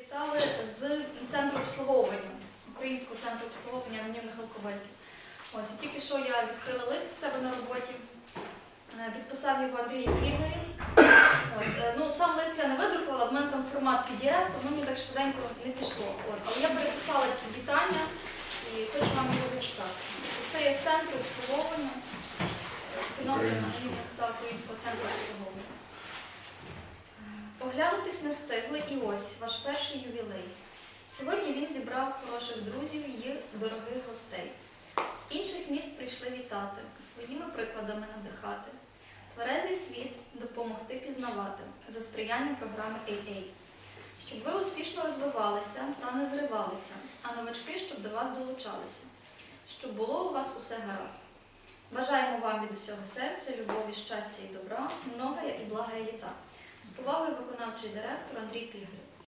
Вітали з центру обслуговування, Українського центру обслуговування анонімних алкоголіків. Ось і тільки що я відкрила лист в себе на роботі, е, підписав його Андрій Пігай. Е, ну, сам лист я не видрукувала, в мене там формат PDF, тому мені так швиденько не пішло. От, але я переписала ті вітання і хочу вам його зачитати. Це є з центру обслуговування, е, спільноти анонімних та Українського центру обслуговування. Поглянутись не встигли і ось ваш перший ювілей. Сьогодні він зібрав хороших друзів і дорогих гостей. З інших міст прийшли вітати, своїми прикладами надихати. Тверезий світ допомогти пізнавати за сприянням програми AA. Щоб ви успішно розвивалися та не зривалися, а новачки, щоб до вас долучалися, щоб було у вас усе гаразд. Бажаємо вам від усього серця, любові, щастя і добра, многая і благая літа. З виконавчий директор Андрій Пігрів.